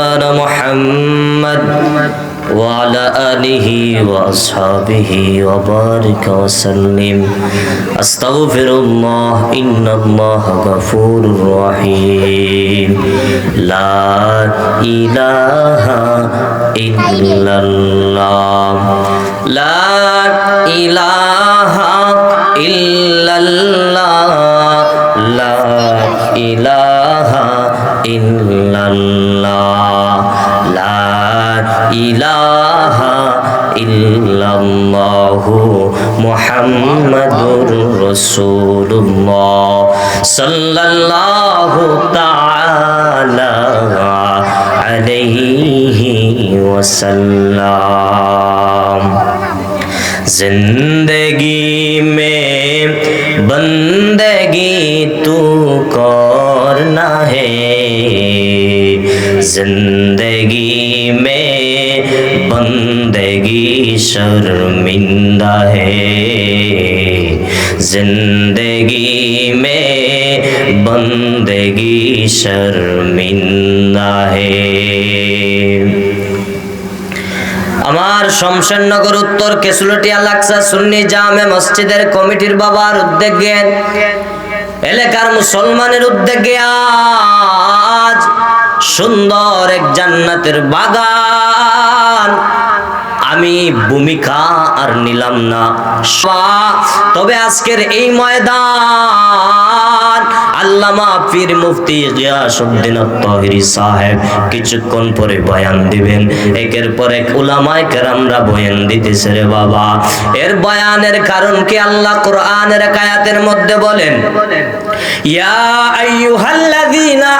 محمد وعلى آله وأصحابه وبارك وسلم أستغفر الله إن الله غفور رحيم لا إله إلا الله لا إله إلا الله لا إله ইল্লাল্লাহ লা সাল্লাল্লাহু তাআলা আলাইহি ওয়াসাল্লাম। জিন্দগি মে বন্দগি তু जिंदगी में बंदगी शर्मिंदा है जिंदगी में बंदगी शर्मिंदा है আমার শমশেরনগর উত্তর কেসুলটিয়া লাকসা সুন্নি জামে মসজিদের কমিটির বাবার উদ্যোগে এলাকার মুসলমানের উদ্যোগে আজ সুন্দর এক জান্নাতের বাগান। আমি ভূমিকা আর নিলাম না। তবে আজকের এই ময়দান আল্লামা পীর মুফতি গিয়াসউদ্দিন আত-তাহিরি সাহেব কিছুক্ষণ পরে বয়ান দিবেন। একের পর এক উলামায়ে কেরামরা বয়ান দিতেছে রে বাবা। এর বয়ানের কারণ কি আল্লাহ কোরআনের এক আয়াতের মধ্যে বলেন, ইয়া আইয়ুহাল্লাযীনা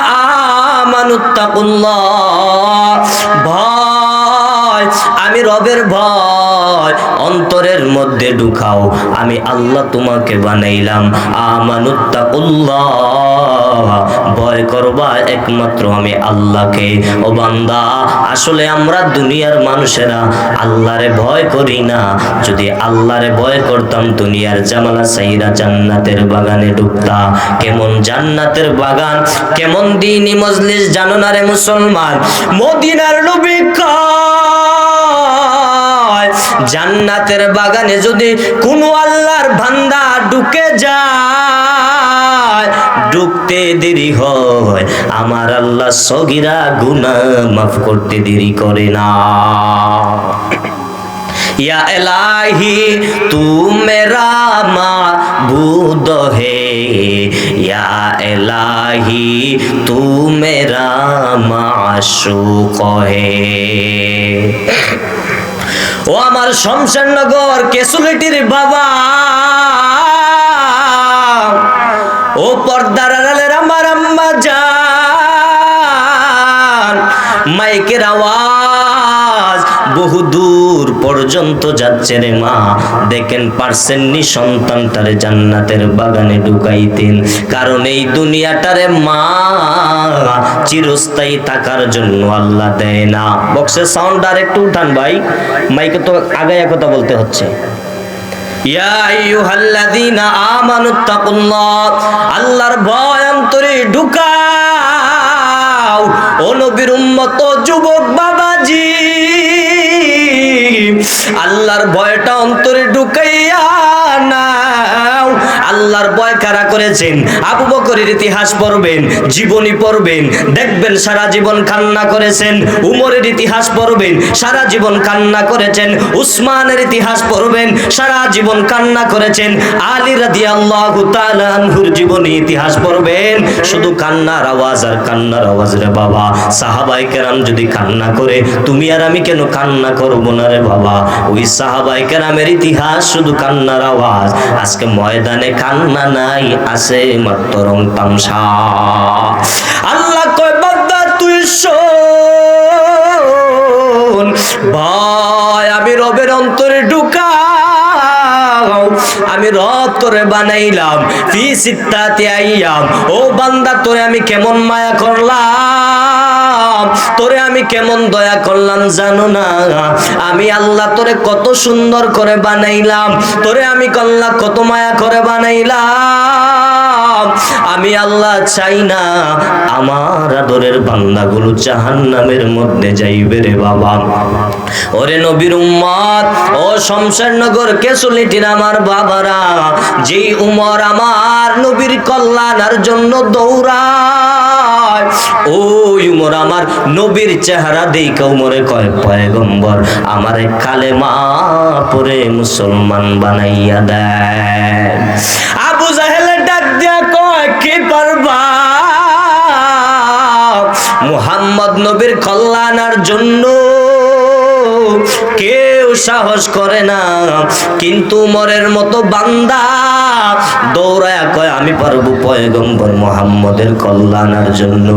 আমি রবের ভয়। অন্তরের মধ্যে ঢুকাও। আমি আল্লাহ তোমাকে বানাইলাম। আমানুত্তাকুল্লাহ। ভয় করবা একমাত্র আমি আল্লাহকে। ও বান্দা আসলে আমরা দুনিয়ার মানুষেরা আল্লাহরে ভয় করি না। যদি আল্লাহরে ভয় করতাম দুনিয়ার জামালা সাইরা জান্নাতের বাগানে ঢুকতা কেমন জান্নাতের বাগান? কেমন দিনই মজলিস জানো না রে মুসলমান? মদিনার নবী কয়, জান্নাতের বাগানে যদি কোনো আল্লাহর বান্দা ঢুকে যায় ঢুকতে দেরি হয় আমার আল্লাহ সগিরা গুনাহ মাফ করতে দেরি করে না या इलाही तू मेरा माबूद है या इलाही तू मेरा माशूक है ও আমার শমশেরনগর কেসুলিটির বাবা। ও পর্দার আড়ালের আমার আম্মা যান মাইকের আওয়াজ বহু দূর পর্যন্ত যাচ্ছে রে মা। দেখেন পারছেননি সন্তানটারে জান্নাতের বাগানে ঢুকাইতেন। কারণ এই দুনিয়াটারে মা চিরস্থায়ী থাকার জন্য আল্লাহ দেয় না। বক্সের সাউন্ড আর একটু উঠান ভাই। মাইকে তো আগায়া কথা বলতে হচ্ছে। আল্লাহর ভয় অন্তরে ঢুকাও। ও নবীর উম্মত যুবক, বাবাজি। আল্লাহর ভয়টা অন্তরে ঢুকাইয়া নাও আল্লাহর ভয় কারা করেছেন? আবু বকরের ইতিহাস পড়বেন, জীবনী পড়বেন, দেখবেন সারা জীবন কান্না করেছেন, উমরের ইতিহাস পড়বেন, সারা জীবন কান্না করেছেন, উসমানের ইতিহাস পড়বেন, সারা জীবন কান্না করেছেন, আলী রাদিয়াল্লাহু তাআলা আনহুর জীবনী ইতিহাস পড়বেন। শুধু কান্নার আওয়াজ আর কান্নার আওয়াজ রে বাবা সাহাবাই কেরাম যদি কান্না করে, তুমি আর আমি কেন কান্না করব না রে বাবা? ওই সাহাবাই কেরামের ইতিহাস শুধু কান্নার আওয়াজ। আজকে ময়দানে কান্না নাই আছে মাত্র তামসা। আল্লাহ কয় বান্দা তুই শোন। ভয় আমি রবের অন্তরে ঢুকাও। আমি রব তোরে বানাইলাম। ফি সিত্তাতি আইয়াম। ও বান্দা, তোরে আমি কেমন মায়া করলাম? তোরে আমি কেমন দয়া করলাম জানো না? আমি আল্লাহ তোরে কত সুন্দর করে বানাইলাম। তোরে আমি কল্লা কত মায়া করে বানাইলাম। আমি আল্লাহ চাই না আমার আদরের বান্দাগুলো জাহান্নামের মধ্যে যাইবে রে বাবা। ওরে নবীর উম্মত, ও শমশেরনগর কেসুলিটির আমার বাবারা, যেই উমর আমার নবীর কল্যাণের জন্য দৌড়ায় ও উমর আমার নবীর চেহারা দেখে উমরে কয়, পয়গম্বর, আমার কালেমা পরে মুসলমান বানাইয়া দেয় আবু জাহেলের ডাক দিয়া কয়, কি পারবা? মুহাম্মদ নবীর কল্যাণার জন্য সাহস করে না। কিন্তু মরের মতো বান্দা দৌড়ায় কয়, আমি পারব পয়গম্বর মোহাম্মদের কল্যাণের জন্য।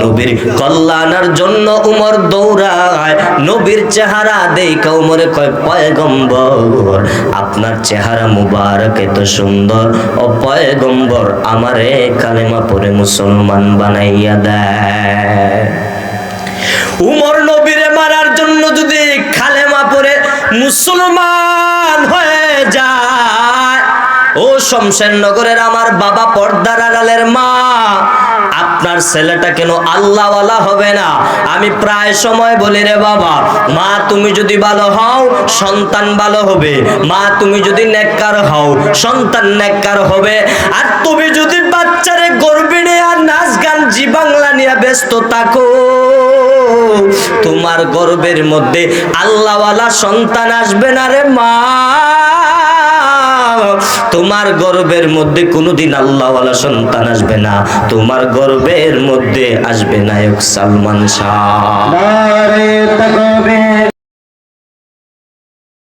নবীর কল্যাণের জন্য উমর দৌড়ায়, নবীর চেহারা দেখে উমরে কয়, পয়গম্বর, আপনার চেহারা মুবারক এত সুন্দর। ও পয়গম্বর, আমারে কালেমা পরে মুসলমান বানাইয়া দেয়। উমর মুসলমান হয়ে যায়। ও শমশের নগরের আমার বাবা পর্দার আড়ালের মা, আপনার ছেলেটা কেন আল্লাহওয়ালা হবে না? আমি প্রায় সময় বলি, রে বাবা, মা, তুমি যদি ভালো হও, সন্তান ভালো হবে। মা, তুমি যদি নেককার হও, সন্তান নেককার হবে। আর গর্বের মধ্যে, আল্লাহওয়ালা সন্তান আসবে না রে মা। তোমার গর্বের মধ্যে কোনোদিন আল্লাহওয়ালা সন্তান আসবে না, তোমার গর্বের মধ্যে আসবে নায়ক সালমান শাহ।